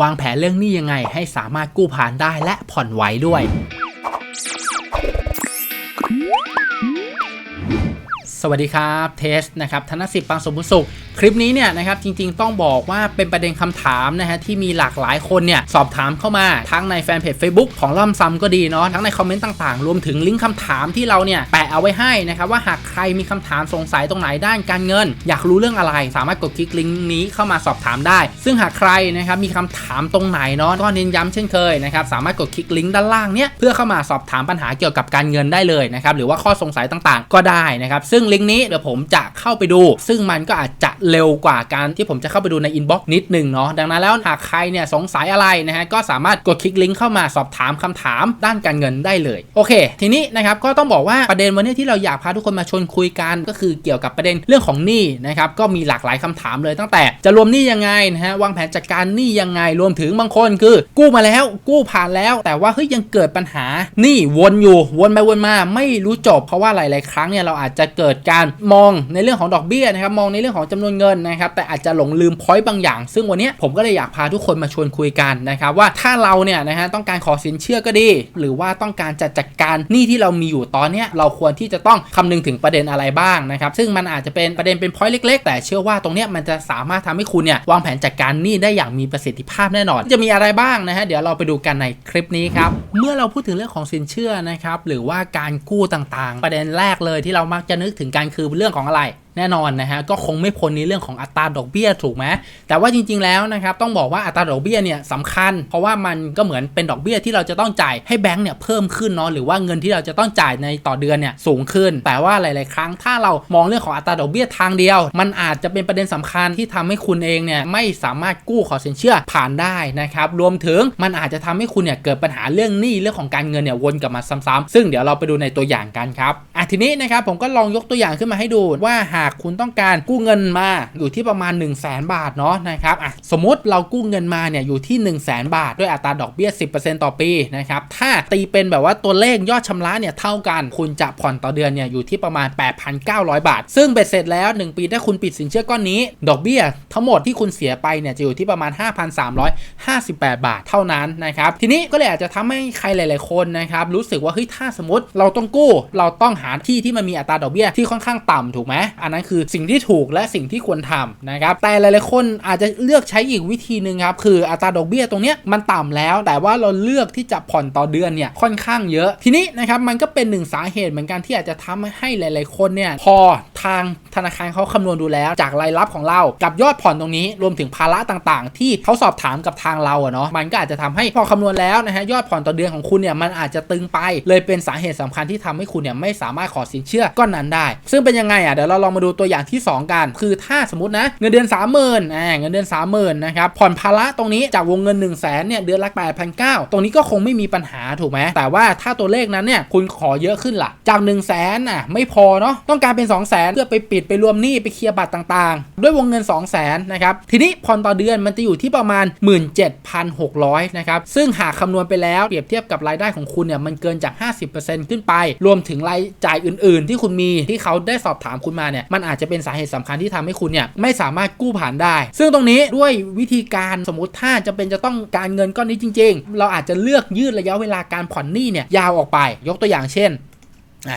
วางแผนเรื่องหนี้ยังไง ให้สามารถกู้ผ่านได้และผ่อนไหวด้วย สวัสดีครับ เทสนะครับธนสิทธิ์ปังสมบุญสุข คลิปนี้เนี่ยนะครับจริงๆต้องบอกว่าเป็นประเด็นคำถามนะฮะที่มีหลากหลายคนเนี่ยสอบถามเข้ามาทั้งในแฟนเพจ Facebook ของล่ำซำก็ดีเนาะทั้งในคอมเมนต์ต่างๆ รวมถึงลิงก์คำถามที่เราเนี่ยแปะเอาไว้ให้นะครับว่าหากใครมีคำถามสงสัยตรงไหนด้านการเงิน อยากรู้เรื่องอะไร สามารถกดคลิกลิงก์นี้เข้ามาสอบถามได้ ซึ่งหากใครนะครับมีคำถามตรงไหนเนาะก็เน้นย้ำเช่นเคยนะครับสามารถกดคลิกลิงก์ด้านล่างเนี่ยเพื่อเข้ามาสอบถามปัญหาเกี่ยวกับการเงินได้เลยนะครับหรือว่าข้อสงสัยต่างๆ ก็ได้นะครับซึ่งลิงก์นี้เดี๋ยวผมจะเข้าไปดู ซึ่งมันก็อาจจะเร็วกว่าการที่ผมจะเข้าไปดูในอินบ็อกซ์นิดหนึ่งเนาะดังนั้นแล้วหากใครเนี่ยสงสัยอะไรนะฮะก็สามารถกดคลิกลิงก์เข้ามาสอบถามคำถามด้านการเงินได้เลยโอเค ทีนี้นะครับก็ต้องบอกว่าประเด็นวันนี้ที่เราอยากพาทุกคนมาชวนคุยกันก็คือเกี่ยวกับประเด็นเรื่องของหนี้นะครับก็มีหลากหลายคำถามเลยตั้งแต่จะรวมหนี้ยังไงนะฮะวางแผนจัดการหนี้ยังไงรวมถึงบางคนคือ กู้มาแล้วกู้ผ่านแล้วแต่ว่าเฮ้ยยังเกิดปัญหาหนี้วนอยู่วนไปวนมาไม่รู้จบ เพราะว่าหลาย ๆ ครั้งเนี่ยเราอาจจะเกิดการมองในเรื่องของดอกเบี้ยนะครับมองในเรื่องของจำนวนเงินนะครับแต่อาจจะหลงลืมพอยต์บางอย่าง ซึ่งวันนี้ผมก็เลยอยากพาทุกคนมาชวนคุยกันนะครับว่าถ้าเราเนี่ยนะฮะต้องการขอสินเชื่อก็ดี หรือว่าต้องการจัดจัดการหนี้ที่เรามีอยู่ตอนเนี้ยเราควรที่จะต้องคำนึงถึงประเด็นอะไรบ้างนะครับซึ่งมันอาจจะเป็นประเด็นเป็นพอยต์เล็ก ๆ แต่เชื่อว่าตรงเนี้ยมันจะสามารถทำให้คุณเนี่ยวางแผนจัดการหนี้ได้อย่างมีประสิทธิภาพแน่นอน จะมีอะไรบ้างนะฮะเดี๋ยวเราไปดูกันในคลิปนี้ครับเมื่อเราพูดถึงเรื่องของสินเชื่อนะครับหรือว่าการกู้ต่างๆ ประเด็นแรกเลยที่เรามักจะนึกถึงกันคือเรื่องของอะไร แน่นอนนะฮะก็คงไม่พ้นในเรื่องของอัตราดอกเบี้ยถูกไหมแต่ว่าจริง ๆแล้วนะครับต้องบอกว่าอัตราดอกเบี้ยเนี่ยสำคัญ เพราะว่ามันก็เหมือนเป็นดอกเบี้ยที่เราจะต้องจ่ายให้แบงก์เนี่ยเพิ่มขึ้นเนาะหรือว่าเงินที่เราจะต้องจ่ายในต่อเดือนเนี่ยสูงขึ้น แต่ว่าหลาย ๆ ครั้งถ้าเรามองเรื่องของอัตราดอกเบี้ยทางเดียว มันอาจจะเป็นประเด็นสำคัญที่ทำให้คุณเองเนี่ยไม่สามารถกู้ขอสินเชื่อผ่านได้นะครับรวมถึงมันอาจจะทำให้คุณเนี่ยเกิดปัญหาเรื่องหนี้เรื่องของการเงินเนี่ยวนกลับมาซ้ำๆซึ่งเดี๋ยวเราไปดูในตัวอย่างกันครับอะทีนี้นะครับผมก็ลองยกตัวอย่างขึ้นมาให้ดูว่าหากคุณต้องการกู้เงินมาอยู่ที่ประมาณ 1 0 0 0 0แบาทเนาะนะครับอะสมมติเรากู้เงินมาเนี่ยอยู่ที่ 1 0 0 0 0แบาท ด้วยอัตราดอกเบี้ย 10%ต่อปีนะครับถ้าตีเป็นแบบว่าตัวเลขยอดชำระเนี่ยเท่ากันคุณจะผ่อนต่อเดือนเนี่ยอยู่ที่ประมาณ 8,900 บาท ซึ่งเบ็ดเสร็จแล้ว 1 ปีถ้าคุณปิดสินเชื่อก้อนนี้ ดอกเบี้ยทั้งหมดที่คุณเสียไปเนี่ยจะอยู่ที่ประมาณ 5,358 บาทเท่านั้นนะครับทีนี้ก็เลยอาจจะทำให้ใครหลาย ๆคนนะครับรู้สึกว่าเฮ้ยถ้าสมมติเราต้องกู้ เราต้องหาที่ที่มันมีอัตราดอกเบี้ยที่ค่อนข้างต่ำถูกไหมอันนั้นคือสิ่งที่ถูกและสิ่งที่ควรทำนะครับแต่หลายๆคนอาจจะเลือกใช้อีกวิธีหนึ่งครับคืออัตราดอกเบี้ยตรงเนี้ยมันต่ำแล้ว แต่ว่าเราเลือกที่จะผ่อนต่อเดือนเนี่ยค่อนข้างเยอะ ทีนี้นะครับมันก็เป็นหนึ่งสาเหตุเหมือนกันที่อาจจะทำให้หลาย ๆ คนเนี่ยพอทางธนาคารเขาคำนวณดูแล้ว จากรายรับของเรากับยอดผ่อนตรงนี้ รวมถึงภาระต่างๆ ที่เขาสอบถามกับทางเราอะเนาะมันก็อาจจะทำให้พอคำนวณแล้วนะฮะยอดผ่อนต่อเดือนของคุณเนี่ยมันอาจจะตึงไป เลยเป็นสาเหตุสำคัญที่ทำให้คุณเนี่ยไม่สามารถขอสินเชื่อก้อนนั้นได้ ซึ่งเป็นยังไงอะเดี๋ยวเราลองมาดูตัวอย่างที่ 2 กัน คือถ้าสมมตินะเงินเดือน 30,000อ่าเงินเดือน 30,000นะครับผ่อนภาระตรงนี้จากวงเงิน 1 0 0 0 0แสนเนี่ยเดือนละ8,900ตรงนี้ก็คงไม่มีปัญหาถูกไหมแต่ว่าถ้าตัวเลขนั้นเนี่ยคุณขอเยอะขึ้นล่ะจาก 1 0 0 0 0แสนอะไม่พอเนาะต้องการเป็น 2 0 0 0 0 0เพื่อไปปิดไปรวมหนี้ไปเคลียร์บัตรต่างๆ ด้วยวงเงิน 2 0 0 0 0 0นะครับทีนี้ผ่อนต่อเดือนมันจะอยู่ที่ประมาณ 17,600นะครับซึ่งหากคำนวณไปแล้วเปรียบเทียบกับรายได้ของคุณเนี่ยมันเกินจาก 50%ขึ้นไป รวมถึงรายจ่ายอื่น ๆ ที่คุณมีที่เขาได้สอบถามคุณมาเนี่ยมันอาจจะเป็นสาเหตุสำคัญที่ทำให้คุณเนี่ยไม่สามารถกู้ผ่านได้ ซึ่งตรงนี้ด้วยวิธีการสมมติถ้าจะเป็นจะต้องการเงินก้อนนี้จริง ๆ เราอาจจะเลือกยืดระยะเวลาการผ่อนหนี้เนี่ยยาวออกไป ยกตัวอย่างเช่น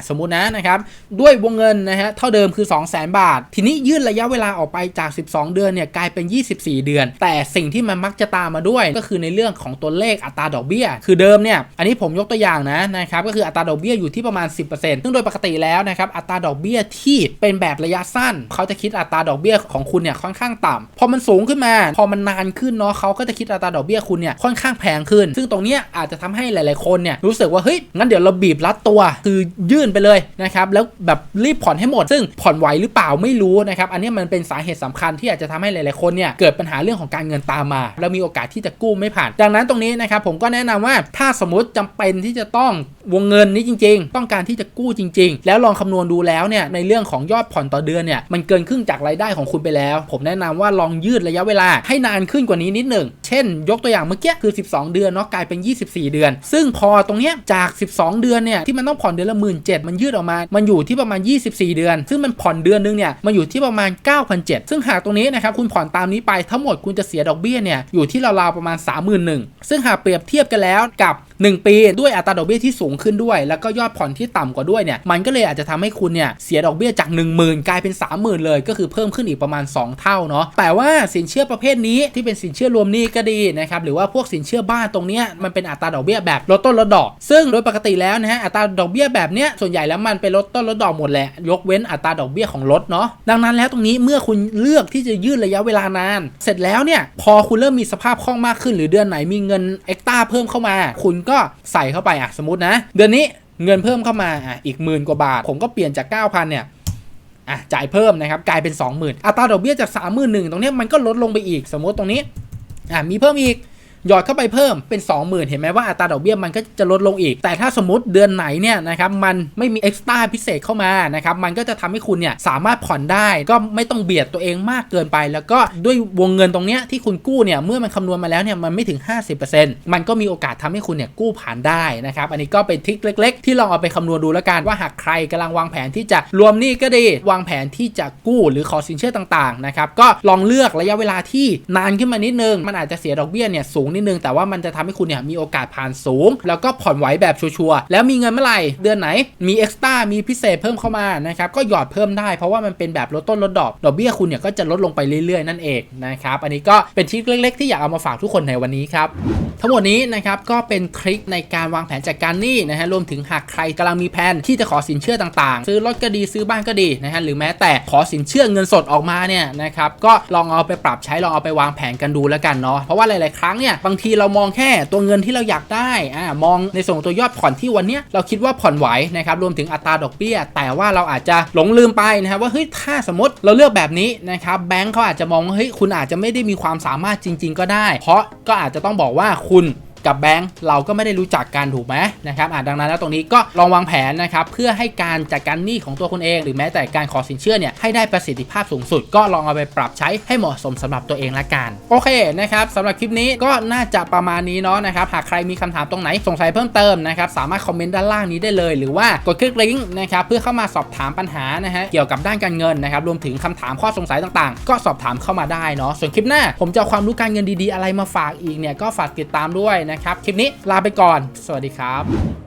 สมมุตินะนะครับด้วยวงเงินนะฮะเท่าเดิมคือ 2 0 0 0 0 0 บาท ทีนี้ยืดระยะเวลาออกไปจาก 12 เดือนเนี่ยกลายเป็น 24 เดือน แต่สิ่งที่มันมักจะตามมาด้วย ก็คือในเรื่องของตัวเลขอัตราดอกเบี้ย คือเดิมเนี่ยอันนี้ผมยกตัวอย่างนะนะครับก็คืออัตราดอกเบี้ยอยู่ที่ประมาณ 10%ซึ่งโดยปกติแล้วนะครับอัตราดอกเบี้ยที่เป็นแบบระยะสั้น เขาจะคิดอัตราดอกเบี้ยของคุณเนี่ยค่อนข้างต่ำพอมันสูงขึ้นมา พอมันนานขึ้นเนาะเขาก็จะคิดอัตราดอกเบี้ยคุณเนี่ยค่อนข้างแพงขึ้น ซึ่งตรงเนี้ยอาจจะทำให้หลาย ๆคนเนี่ยรู้สึกว่าเฮ้ยงั้นเดี๋ยวเราบีบรัดตัวคือยื่นไปเลยนะครับแล้วแบบรีบผ่อนให้หมด ซึ่งผ่อนไหวหรือเปล่าไม่รู้นะครับอันนี้มันเป็นสาเหตุสำคัญที่อาจจะทำให้หลายๆคนเนี่ยเกิดปัญหาเรื่องของการเงินตามมา แล้วมีโอกาสที่จะกู้ไม่ผ่าน ดังนั้นตรงนี้นะครับผมก็แนะนำว่าถ้าสมมติจำเป็นที่จะต้อง วงเงินนี้จริง ๆ ต้องการที่จะกู้จริง ๆ แล้วลองคำนวณดูแล้วเนี่ยในเรื่องของยอดผ่อนต่อเดือนเนี่ยมันเกินครึ่งจากรายได้ของคุณไปแล้ว ผมแนะนำว่าลองยืดระยะเวลาให้นานขึ้นกว่านี้นิดหนึ่ง เช่น ยกตัวอย่างเมื่อกี้คือ 12 เดือนเนาะกลายเป็น 24 เดือน ซึ่งพอตรงเนี้ยจาก 12 เดือนเนี่ยที่มันต้องผ่อนเดือนละหมื่นเมันยืดออกมา มันอยู่ที่ประมาณ 24 เดือน ซึ่งมันผ่อนเดือนนึงเนี่ยมันอยู่ที่ประมาณ 9,700 ซึ่งหากตรงนี้นะครับคุณผ่อนตามนี้ไปทั้งหมดคุณจะเสียดอกเบี้ยเนี่ยอยู่ที่ราวๆประมาณ 31,000ซึ่งหากเปรียบเทียบกันแล้วกับ 1 ปีด้วยอัตราดอกเบี้ยที่สูงขึ้นด้วย แล้วก็ยอดผ่อนที่ต่ำกว่าด้วยเนี่ยมันก็เลยอาจจะทำให้คุณเนี่ยเสียดอกเบี้ยจาก 10,000 กลายเป็น 30,000 เลย ก็คือเพิ่มขึ้นอีกประมาณ 2 เท่าเนาะแต่ว่าสินเชื่อประเภทนี้ที่เป็นสินเชื่อรวมหนี้ก็ดีนะครับหรือว่าพวกสินเชื่อบ้านตรงเนี้ยมันเป็นอัตราดอกเบี้ยแบบลดต้นลดดอก ซึ่งโดยปกติแล้วนะฮะอัตราดอกเบี้ยแบบเนี้ยส่วนใหญ่แล้วมันเป็นลดต้นลดดอกหมดแหละยกเว้นอัตราดอกเบี้ยของรถเนาะดังนั้นแล้วตรงนี้เมื่อคุณเลือกที่จะยืดระยะเวลานาน เสร็จแล้วเนี่ยพอคุณเริ่มมีสภาพคล่องมากขึ้น หรือเดือนไหนมีเงินเอ็กต้าเพิ่มเข้ามา คุณก็็ใส่เข้าไปอะสมมตินะ เดือนนี้เงินเพิ่มเข้ามาอะอีกหมื่นกว่าบาท ผมก็เปลี่ยนจาก 9,000เนี่ยอะจ่ายเพิ่มนะครับกลายเป็น 20,000อัตราดอกเบี้ยจาก 31,000ตรงนี้มันก็ลดลงไปอีก สมมติตรงนี้อะมีเพิ่มอีก หยอดเข้าไปเพิ่มเป็น 20,000 เห็นไหมว่าอัตราดอกเบี้ยมันก็จะลดลงอีก แต่ถ้าสมมติเดือนไหนเนี่ยนะครับมันไม่มีเอ็กซ์ต้าพิเศษเข้ามานะครับมันก็จะทำให้คุณเนี่ยสามารถผ่อนได้ก็ไม่ต้องเบียดตัวเองมากเกินไป แล้วก็ด้วยวงเงินตรงเนี้ยที่คุณกู้เนี่ยเมื่อมันคำนวณมาแล้วเนี่ยมันไม่ถึง 50%มันก็มีโอกาสทำให้คุณเนี่ยกู้ผ่านได้นะครับอันนี้ก็เป็นทริคเล็ก ๆ ที่ลองเอาไปคำนวณดูแล้วกันว่าหากใครกำลังวางแผนที่จะรวมหนี้ก็ดีวางแผนที่จะกู้หรือขอสินเชื่อต่างๆนะครับก็ลองเลือกระยะเวลาที่นานขึ้นมานิดนึงมันอาจจะเสียดอกเบี้ยเนี่ยสูงนิดนึง แต่ว่ามันจะทำให้คุณเนี่ยมีโอกาสผ่านสูง แล้วก็ผ่อนไหวแบบชัวร์แล้วมีเงินเมื่อไหร่เดือนไหนมีเอ็กซ์ต้ามีพิเศษเพิ่มเข้ามานะครับก็หยอดเพิ่มได้เพราะว่ามันเป็นแบบลดต้นลดดอกดอกเบี้ยคุณเนี่ยก็จะลดลงไปเรื่อยๆ นั่นเองนะครับอันนี้ก็เป็นทริคเล็ก ๆ ที่อยากเอามาฝากทุกคนในวันนี้ครับทั้งหมดนี้นะครับก็เป็นทริคในการวางแผนจัดการหนี้นะฮะรวมถึงหากใครกำลังมีแผนที่จะขอสินเชื่อต่างๆ ซื้อรถก็ดีซื้อบ้านก็ดีนะฮะหรือแม้แต่ขอสินเชื่อเงินสดออกมาเนี่ยนะครับก็ลองเอาไปปรับใช้ลองเอาไปวางแผนกันดูแล้วกันเนาะเพราะว่าหลาย ๆ ครั้งเนี่ยบางทีเรามองแค่ตัวเงินที่เราอยากได้อ่ามองในส่วนของตัวยอดผ่อนที่วันนี้เราคิดว่าผ่อนไหวนะครับรวมถึงอัตราดอกเบี้ย แต่ว่าเราอาจจะหลงลืมไปนะครับว่าเฮ้ยถ้าสมมติเราเลือกแบบนี้นะครับแบงค์เขาอาจจะมองว่าเฮ้ยคุณอาจจะไม่ได้มีความสามารถจริง ๆ ก็ได้ เพราะก็อาจจะต้องบอกว่าคุณ กับแบงค์เราก็ไม่ได้รู้จักกันถูกไหมนะครับอะดังนั้นแล้วตรงนี้ก็ลองวางแผนนะครับเพื่อให้การจัดการหนี้ของตัวคุณเอง หรือแม้แต่การขอสินเชื่อเนี่ยให้ได้ประสิทธิภาพสูงสุด ก็ลองเอาไปปรับใช้ให้เหมาะสมสำหรับตัวเองละกันโอเคนะครับสำหรับคลิปนี้ก็น่าจะประมาณนี้เนาะนะครับหากใครมีคำถามตรงไหนสงสัยเพิ่มเติมนะครับสามารถคอมเมนต์ด้านล่างนี้ได้เลย หรือว่ากดคลิกลิงก์นะครับเพื่อเข้ามาสอบถามปัญหานะฮะเกี่ยวกับด้านการเงินนะครับรวมถึงคำถามข้อสงสัยต่างๆ ก็สอบถามเข้ามาได้เนาะส่วนคลิปหน้า ผมจะความรู้การเงินดีๆ อะไรมาฝากอีกเนี่ยก็ฝากติดตามด้วยนะครับ คลิปนี้ลาไปก่อน สวัสดีครับ